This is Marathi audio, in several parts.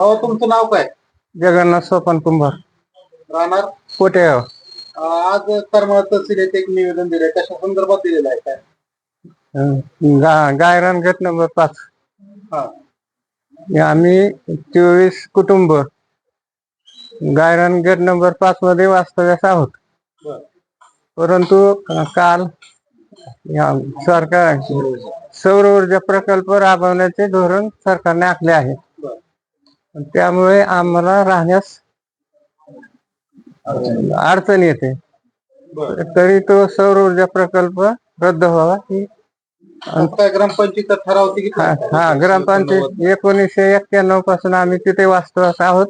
हो तुमचं नाव काय? जगन्नाथ सोपान कुंभार. राहणार? कोटे अं, आज करमाळ तहसील येथे एक निवेदन दिलंय. कशा संदर्भात दिलेलं आहे काय? गा गायरान गट नंबर पाच. हा. आम्ही चोवीस कुटुंब गायरान गट नंबर पाच मध्ये वास्तव्यास आहोत. बर. परंतु काल या सरकार सौर ऊर्जा प्रकल्प राबवण्याचे धोरण सरकारने आखले आहे. त्यामुळे आम्हाला राहण्यास अडचण येते. तरी तो सौर ऊर्जा प्रकल्प रद्द व्हावा ही ग्रामपंचायत ठराव होती की हा ग्रामपंचायत एकोणीसशे एक्क्याण्णवपासून आम्ही तिथे वास्तवास आहोत.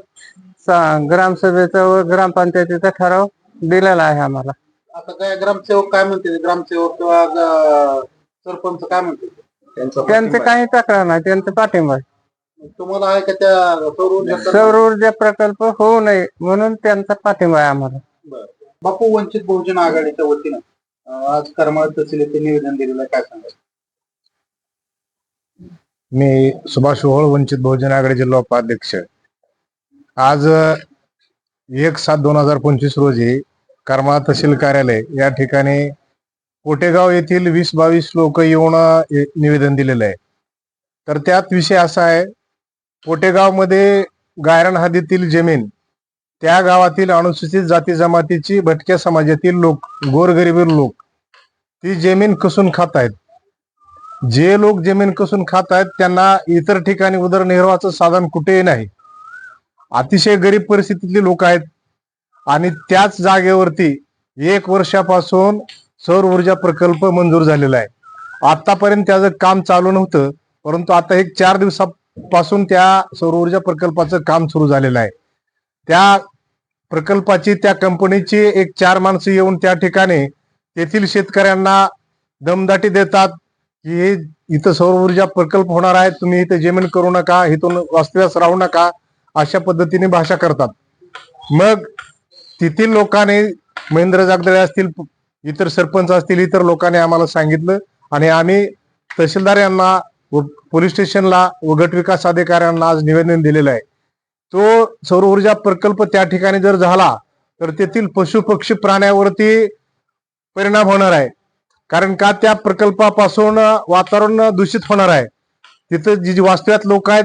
ग्रामसभेचा व ग्रामपंचायतीचा ठराव दिलेला आहे आम्हाला. आता काय ग्रामसेवक काय म्हणते ग्रामसेवक किंवा सरपंच काय म्हणते त्यांचा त्यांचं काही तक्रार नाही त्यांचं पाठिंबा आहे. तुम्हाला आहे का त्या सौर ऊर्जा सौर ऊर्जा प्रकल्प होऊ नये म्हणून त्यांचा पाठिंबा आहे आम्हाला. बरं. बापू वंचित बहुजन आघाडीच्या वतीनं अं, आज करमाळ तहसील येथे निवेदन दिलेलं आहे. काय सांगाल? मी सुभाष ओहळ वंचित बहुजन आघाडी जिल्हा उपाध्यक्ष. आज अ, एक सात दोन हजार पंचवीस रोजी करमाळा तहसील कार्यालय या ठिकाणी कोटेगाव येथील वीस बावीस लोक येऊन अ, ए- निवेदन दिलेलं आहे. तर त्यात विषय असा आहे पोटेगावमध्ये गायरान जमीन त्या गावातील अनुसूचित जाती जमातीची भटक्या समाजातील लोक गोरगरीब लोक ती जमीन कसून खात आहेत? जे लोक जमीन कसून खात आहेत त्यांना इतर ठिकाणी उदरनिर्वाहाचं साधन कुठेही नाही. अतिशय गरीब परिस्थितीतली लोक आहेत आणि त्याच जागेवरती एक वर्षापासून सौर ऊर्जा प्रकल्प मंजूर झालेला आहे. आतापर्यंत त्याचं काम चालू नव्हतं परंतु आता एक चार दिवसा पासून त्या सौर ऊर्जा प्रकल्पाचं काम सुरू झालेलं आहे. त्या प्रकल्पाची त्या कंपनीची एक चार माणसं येऊन त्या ठिकाणी तेथील शेतकऱ्यांना दमदाटी देतात की हे इथं सौर ऊर्जा प्रकल्प होणार आहे तुम्ही इथं जमीन करू नका इथून वास्तव्यास राहू नका अशा पद्धतीने भाषा करतात. मग तेथील लोकांनी महेंद्र जागदळे असतील इतर सरपंच असतील इतर लोकांनी आम्हाला सांगितलं आणि आम्ही तहसीलदार यांना पोलीस स्टेशनला व गट विकास अधिकाऱ्यांना आज निवेदन दिलेलं आहे. तो सौर ऊर्जा प्रकल्प त्या ठिकाणी जर झाला तर तेथील पशु पक्षी प्राण्यावरती परिणाम होणार आहे. कारण का त्या प्रकल्पापासून वातावरण दूषित होणार आहे. तिथं जी जी वास्तव्यात लोक आहेत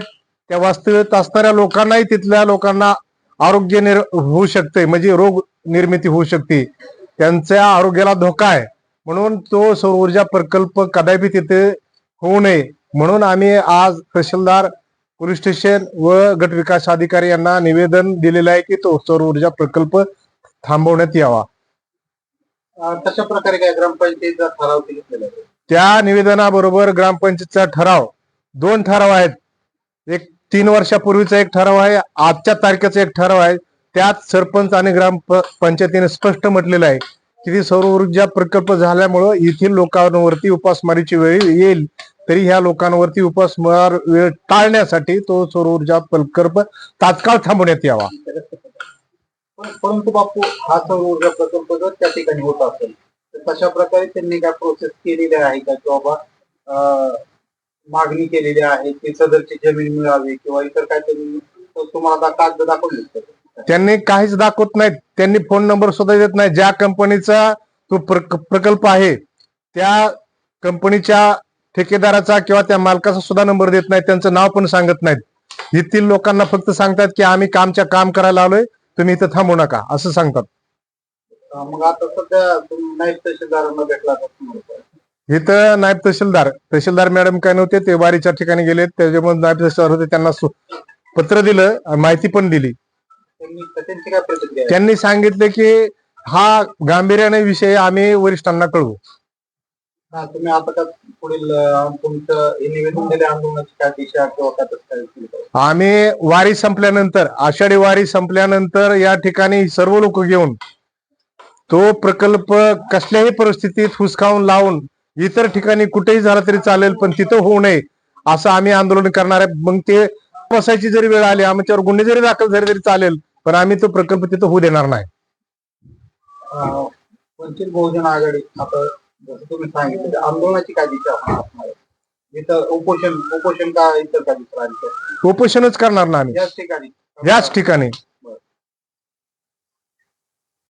त्या वास्तव्यात असणाऱ्या लोकांनाही तिथल्या लोकांना आरोग्य निर होऊ शकते म्हणजे रोग निर्मिती होऊ शकते. त्यांच्या आरोग्याला धोका आहे. म्हणून तो सौर ऊर्जा प्रकल्प कदापि तिथे होऊ नये. म्हणून आम्ही आज तहसीलदार पोलीस स्टेशन व गट विकास अधिकारी यांना निवेदन दिलेलं आहे की तो सौर ऊर्जा प्रकल्प थांबवण्यात यावा. कशा प्रकारे काय ग्रामपंचायतीचा ठराव ते घेतलेला आहे? त्या निवेदनाबरोबर ग्रामपंचायतचा ठराव दोन ठराव आहेत. एक तीन वर्षापूर्वीचा एक ठराव आहे आजच्या तारखेचा एक ठराव आहे. त्यात सरपंच आणि ग्राम पंचायतीने स्पष्ट म्हटलेलं आहे की ती सौर ऊर्जा प्रकल्प झाल्यामुळं येथील लोकांवरती उपासमारीची वेळ येईल. तरी ह्या लोकांवरती उपासमार वेळ टाळण्यासाठी तो सौर ऊर्जा प्रकल्प तात्काळ थांबवण्यात यावा. परंतु बापू हा सौर ऊर्जा प्रकल्प जर त्या ठिकाणी होत असेल तर तशा प्रकारे त्यांनी काय प्रोसेस केलेली आहे का? की बाबा मागणी केलेली आहे की सदरची जमीन मिळावी किंवा इतर काय तरी? तुम्हाला कागद दाखवले त्यांनी काहीच दाखवत नाहीत. त्यांनी फोन नंबर सुद्धा देत नाही. ज्या कंपनीचा तो प्रक- प्रकल्प आहे त्या कंपनीच्या ठेकेदाराचा किंवा त्या मालकाचा सुद्धा नंबर देत नाहीत त्यांचं नाव पण सांगत नाहीत येथील लोकांना फक्त सांगतात की आम्ही कामच्या काम करायला आलोय तुम्ही इथं थांबू नका असं सांगतात मग आता सध्या तहसीलदारांना भेटला? इथं नायब तहसीलदार तहसीलदार मॅडम काय नव्हते ते वारीच्या ठिकाणी गेले त्याच्यामुळे नायब तहसीलदार होते त्यांना पत्र दिलं माहिती पण दिली? त्यांनी सांगितले की हा गांभीर्याने विषय आम्ही वरिष्ठांना कळवू हा, तुम्ही आता का पुढील अं, तुमचं हे निवेदन दिले आंदोलनाची काय दिशा किंवा काय केलं पाहिजे? आम्ही वारी संपल्यानंतर आषाढी वारी संपल्यानंतर या ठिकाणी सर्व लोक घेऊन तो प्रकल्प कसल्याही परिस्थितीत हुसकावून लावून इतर ठिकाणी कुठेही झाला तरी चालेल पण तिथं होऊ नये असं आम्ही आंदोलन करणार आहे मग ते बसायची जरी वेळ आली आमच्यावर गुन्हे जरी दाखल झाले तरी चालेल पण आम्ही तो प्रकल्प तिथं होऊ देणार नाही अं, वंचित बहुजन आघाडी आता जसं तुम्ही सांगितलं आंदोलनाची काय दिशा? इथं उपोषण उपोषण का इतर का दुसरं आणतं उपोषणच करणार ना आम्ही. याच ठिकाणी. याच ठिकाणी.